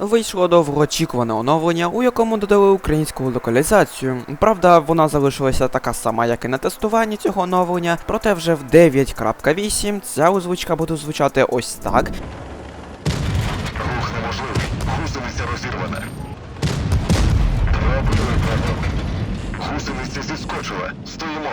Вийшло довгоочікуване оновлення, у якому додали українську локалізацію. Правда, вона залишилася така сама, як і на тестуванні цього оновлення, проте вже в 9.8 ця озвучка буде звучати ось так. Рух неможливий. Гусениця розірвана. Гусениця зіскочила. Стоїмо.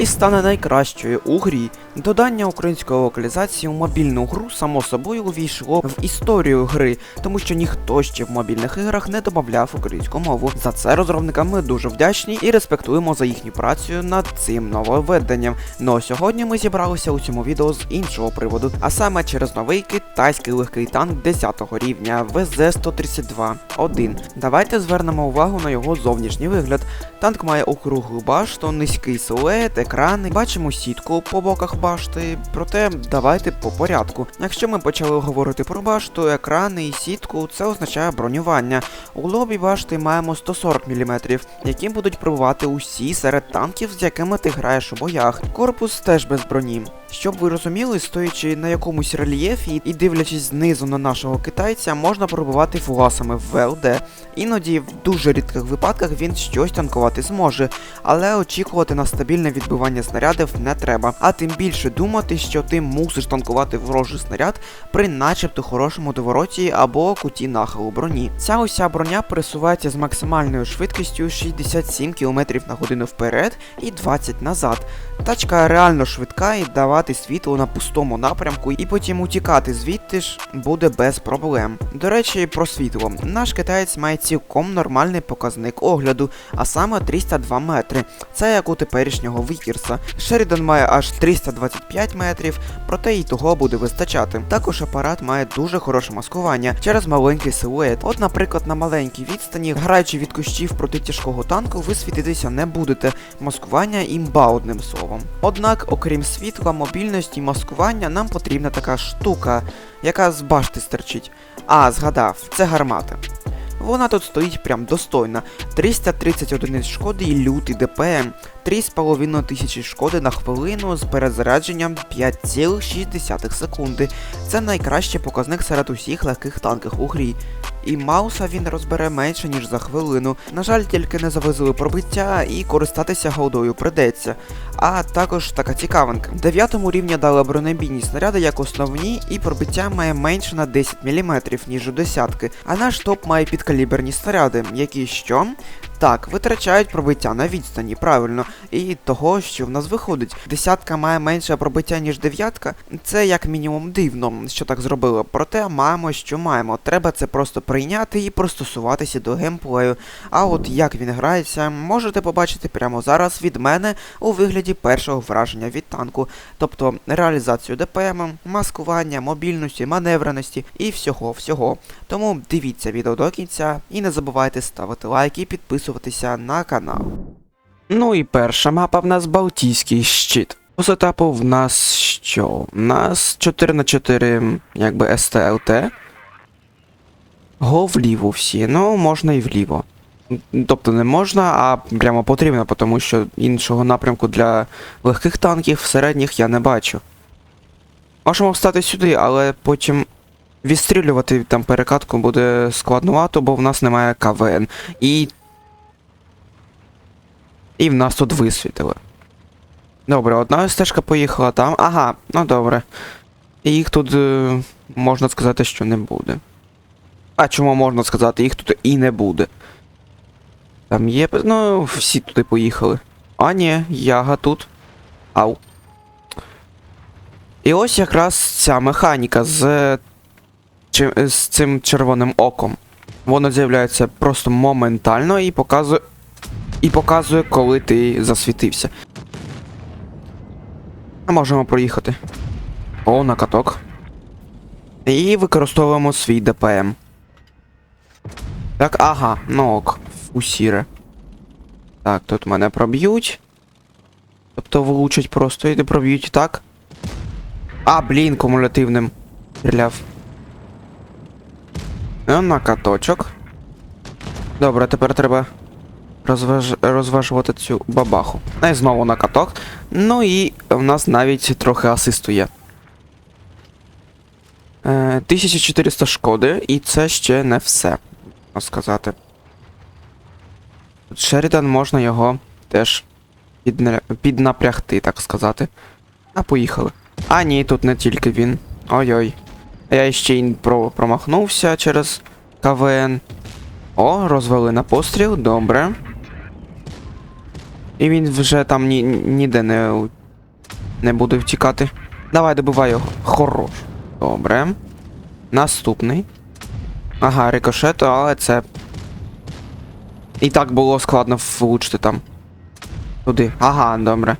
І стане найкращою у грі. Додання української локалізації у мобільну гру само собою увійшло в історію гри, тому що ніхто ще в мобільних іграх не додавав українську мову. За це розробникам ми дуже вдячні і респектуємо за їхню працю над цим нововведенням. Ну а сьогодні ми зібралися у цьому відео з іншого приводу, а саме через новий китайський легкий танк 10 рівня ВЗ-132 1. Давайте звернемо увагу на його зовнішній вигляд. Танк має округлу башту, низький силует, екрани. Бачимо сітку по боках башти. Проте давайте по порядку. Якщо ми почали говорити про башту, екрани і сітку, це означає бронювання. У лобі башти маємо 140 мм, які будуть пробувати усі серед танків, з якими ти граєш у боях. Корпус теж без броні. Щоб ви розуміли, стоячи на якомусь рельєфі і дивлячись знизу на нашого китайця, можна пробувати фугасами в ВЛД. Іноді в дуже рідких випадках він щось танкувати зможе, але очікувати на стабільне відбивання снарядів не треба. А тим більше думати, що ти мусиш танкувати ворожий снаряд при начебто хорошому довороті або куті нахилу броні. Ця уся броня пересувається з максимальною швидкістю 67 км на годину вперед і 20 назад. Тачка реально швидка і давати світло на пустому напрямку, і потім утікати звідти ж буде без проблем. До речі, про світло. Наш китаєць має цілком нормальний показник огляду, а саме 302 метри. Це як у теперішнього Вікерса. Шерідан має аж 325 метрів, проте і того буде вистачати. Також апарат має дуже хороше маскування через маленький силует. От, наприклад, на маленькій відстані, граючи від кущів проти тяжкого танку, ви світитися не будете. Маскування імба одним словом. Однак, окрім світла, мобільності маскування, нам потрібна така штука, яка з башти стерчить. А, згадав, це гармата. Вона тут стоїть прям достойна. 330 одиниць шкоди і лютий ДПМ, 3,5 тисячі шкоди на хвилину з перезарядженням 5,6 секунди. Це найкращий показник серед усіх легких танків у грі. І Мауса він розбере менше, ніж за хвилину. На жаль, тільки не завезли пробиття і користатися голдою придеться. А також така цікавинка. 9 рівня дали бронебійні снаряди як основні, і пробиття має менше на 10 мм, ніж у десятки. А наш топ має підкаліберні снаряди, які що? Так, витрачають пробиття на відстані, правильно. І того, що в нас виходить. Десятка має менше пробиття, ніж дев'ятка. Це як мінімум дивно, що так зробили. Проте маємо, що маємо. Треба це просто прийняти і пристосуватися до геймплею. А от як він грається, можете побачити прямо зараз від мене у вигляді першого враження від танку. Тобто реалізацію ДПМ, маскування, мобільності, маневреності і всього всього. Тому дивіться відео до кінця і не забувайте ставити лайк і підписуватися на канал. Ну і перша мапа в нас Балтійський щит. По сетапу в нас що? У нас 4 на 4 якби СТЛТ. Го вліво всі, ну можна і вліво. Тобто не можна, а прямо потрібно, тому що іншого напрямку для легких танків середніх я не бачу. Можемо встати сюди, але потім відстрілювати там перекатку буде складнувато, бо в нас немає КВН. І. І в нас тут висвітили. Добре, одна стежка поїхала там. Ага, ну добре. Їх тут, е, можна сказати, що не буде. А чому можна сказати, їх тут і не буде. Там є. Ну, всі туди поїхали. А, ні, яга тут. Ау. І ось якраз ця механіка з, з цим червоним оком. Воно з'являється просто моментально і показує. І показує, коли ти засвітився. Можемо проїхати. О, на каток. І використовуємо свій ДПМ. Так, ага, ну ок, у сіре. Так, тут мене проб'ють. Тобто влучать просто і проб'ють так. А, блін, кумулятивним стріляв. Ну, на каточок. Добре, тепер треба розваж... розважувати цю бабаху. І знову на каток. Ну і в нас навіть трохи асисту є. Е, 1400 шкоди, і це ще не все, можна сказати. Тут Шерідан можна його теж підна... піднапрягти, так сказати. А поїхали. А ні, тут не тільки він. Ой-ой. Я ще й про... промахнувся через КВН. О, розвели на постріл, добре. І він вже там ні... ніде не, не буде втікати. Давай, добивай його. Хорош. Добре. Наступний. Ага, рикошет, але це. І так було складно влучити там. Туди. Ага, добре.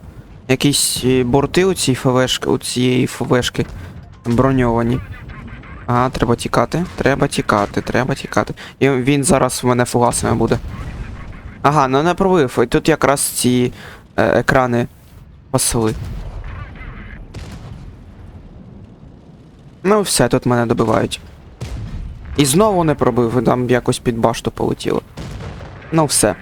Якісь е, борти у цій ФВшки, у цієї ФВшки броньовані. Ага, треба тікати. Треба тікати, треба тікати. І він зараз в мене фугасами буде. Ага, ну не пробив. І тут якраз ці е, екрани пасили. Ну, все, тут мене добивають. І знову не пробив, там якось під башту полетіло. Ну все.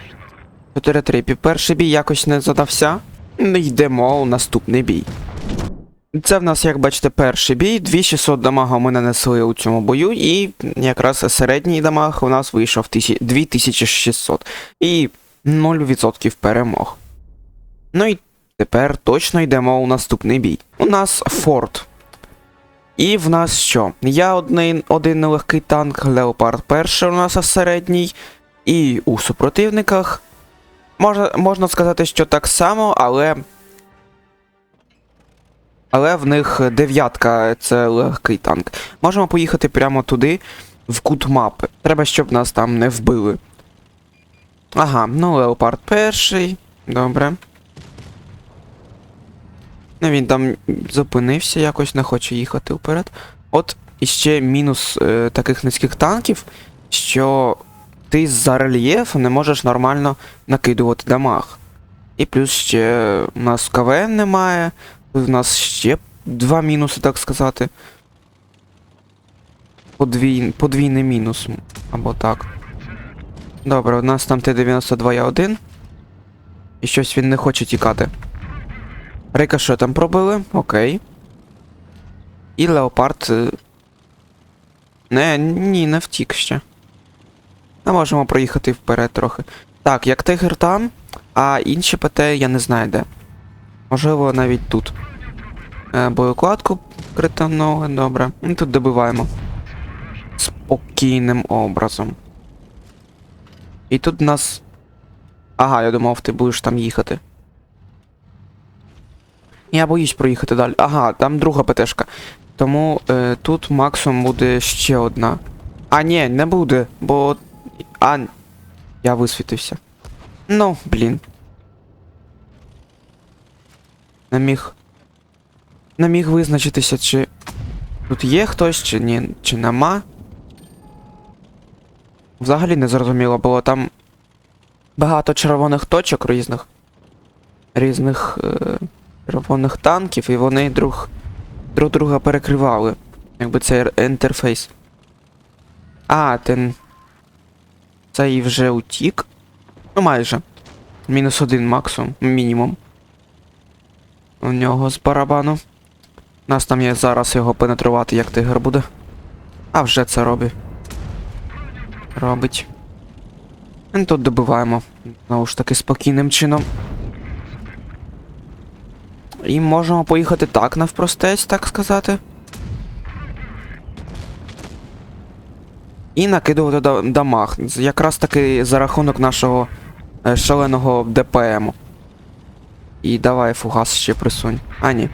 4-3. Перший бій якось не задався. Ну, Йдемо у наступний бій. Це в нас, як бачите, перший бій. 2600 дамага ми нанесли у цьому бою, і якраз середній дамаг у нас вийшов 2600. І 0% перемог. Ну і тепер точно йдемо у наступний бій. У нас Форт. І в нас що? Я один, один нелегкий танк, Леопард перший у нас середній. І у супротивниках. Можна, можна сказати, що так само, але. Але в них дев'ятка це легкий танк. Можемо поїхати прямо туди, в кут мапи. Треба, щоб нас там не вбили. Ага, ну Леопард перший. Добре. Ну він там зупинився, якось не хоче їхати вперед. От іще мінус е, таких низьких танків, що ти з-за рельєфу не можеш нормально накидувати дамаг. І плюс ще у нас КВН немає. У нас ще два мінуси, так сказати. Подвій... Подвійний мінус. Або так. Добре, у нас там Т-92 я один. І щось він не хоче тікати. Рикошетом пробили, окей. І Леопард. е, Не, ні, не втік ще. Ми можемо проїхати вперед трохи. Так, як тигр там, а інші ПТ я не знаю де. Можливо, навіть тут. Е, боєкладку кританули, добре. І тут добиваємо. Спокійним образом. І тут в нас. Ага, я думав, ти будеш там їхати. Я боюсь проїхати далі. Ага, там друга ПТшка. Тому е, тут максимум буде ще одна. А, ні, не буде, бо. А. Я висвітився. Ну, блін. Не міг. Не міг визначитися, чи. Тут є хтось, чи ні, чи нема. Взагалі не зрозуміло було там багато червоних точок різних. Різних е, червоних танків, і вони друг, друг друга перекривали. Якби це ер- інтерфейс. А, ten. Цей вже утік. Ну майже. Мінус один максимум, мінімум. У нього з барабану. Нас там є зараз його пенетрувати, як тигр буде. А вже це робить. Робить. І тут добиваємо. Знову ж таки спокійним чином. І можемо поїхати так навпростець, так сказати. І накидувати дамаг. Якраз таки за рахунок нашого е, шаленого ДПМу. І давай фугас ще присунь. А, ні,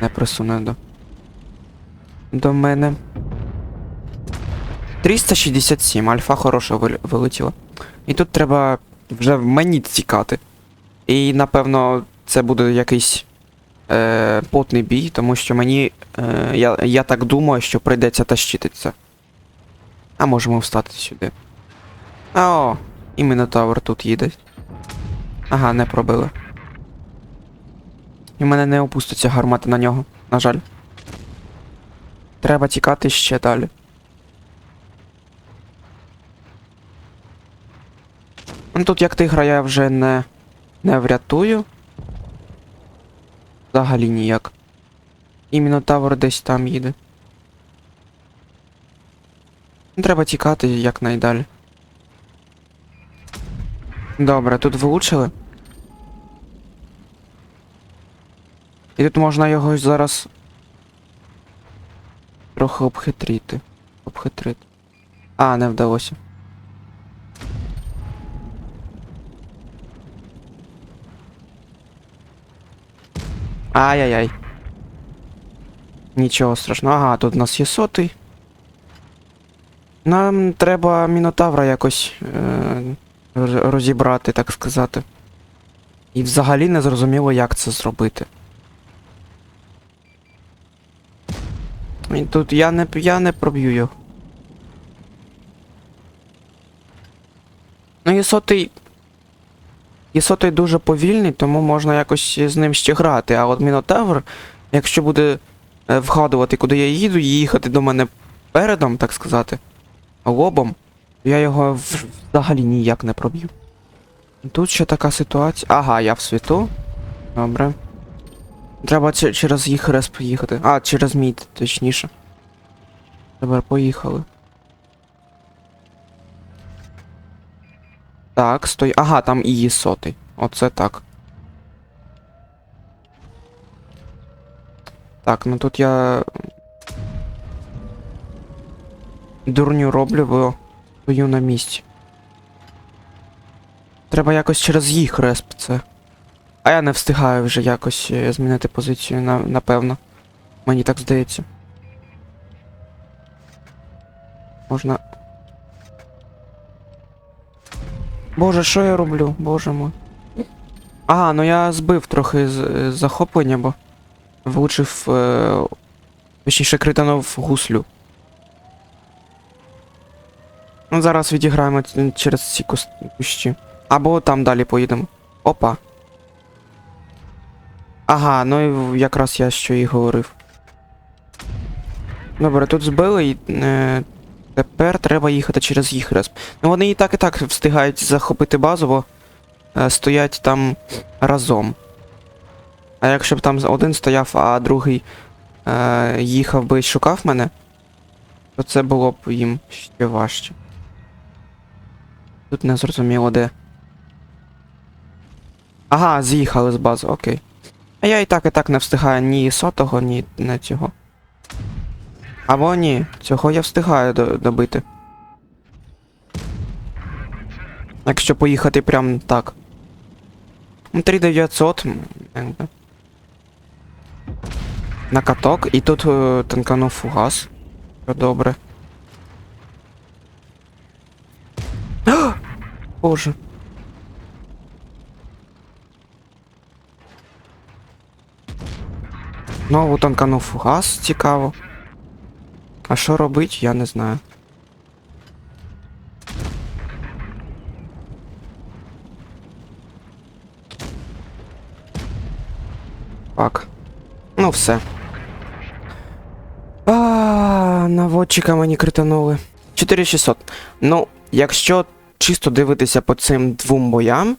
не присуне до. До мене. 367, альфа хороша вилетіла. І тут треба вже в мені тікати. І напевно це буде якийсь е, потний бій, тому що мені. Е, я, я так думаю, що прийдеться тащити це. А можемо встати сюди. О, і Мінотавр тут їде. Ага, не пробили. І в мене не опуститься гармата на нього, на жаль. Треба тікати ще далі. Ну тут як тигра я вже не, не врятую. Взагалі ніяк. І Мінотавр десь там їде. Треба тікати якнайдалі. Добре, тут влучили. І тут можна його зараз трохи обхитрити. Обхитрити. А, не вдалося. Ай-яй-яй. Нічого страшного. Ага, тут у нас є сотий. Нам треба Мінотавра якось е- розібрати, так сказати. І взагалі не зрозуміло, як це зробити. Тут я не, я не проб'ю його. Ну, Єсотий. Єсотий дуже повільний, тому можна якось з ним ще грати. А от Мінотавр, якщо буде е, вгадувати, куди я їду, і їхати до мене передом, так сказати, лобом, то я його взагалі ніяк не проб'ю. Тут ще така ситуація. Ага, я в світу. Добре. Треба че- через їх респ їхати. А, через мій, точніше. Тепер поїхали. Так, стой. Ага, там і є сотий. Оце так. Так, ну тут я. Дурню роблю, бо стою на місці. Треба якось через їх респ це. А я не встигаю вже якось е, змінити позицію, напевно. Мені так здається. Можна. Боже, що я роблю? Боже мой. Ага, ну я збив трохи з, з захоплення, бо влучив. Е, точніше кританув гуслю. Ну, зараз відіграємо через ці кущі. Або там далі поїдемо. Опа. Ага, ну і якраз я що і говорив. Добре, тут збили і е, тепер треба їхати через їх респ. Ну вони і так і так встигають захопити базу, бо е, стоять там разом. А якщо б там один стояв, а другий е, їхав би і шукав мене, то це було б їм ще важче. Тут не зрозуміло де. Ага, з'їхали з бази, окей. А я і так і так не встигаю ні сотого, ні не цього. Або ні, цього я встигаю до- добити. Якщо поїхати прям так. Ну, 3900. м, якби. На каток, і тут е, танканув фугас. Добре. Боже. Знову танканув фугас, цікаво. А що робить, я не знаю. Так. Ну все. А, наводчика мені кританули. 4600. Ну, якщо чисто дивитися по цим двом боям,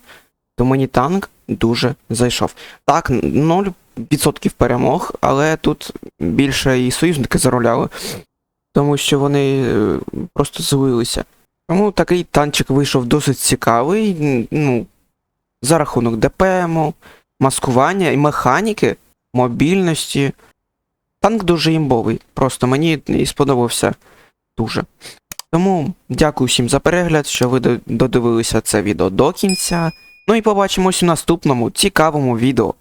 то мені танк дуже зайшов. Так, 0% перемог, але тут більше і союзники заробляли, тому що вони е, просто злилися. Тому такий танчик вийшов досить цікавий. Ну, за рахунок ДПМу, маскування і механіки, мобільності. Танк дуже імбовий. Просто мені і сподобався дуже. Тому дякую всім за перегляд, що ви додивилися це відео до кінця. Ну і побачимось у наступному цікавому відео.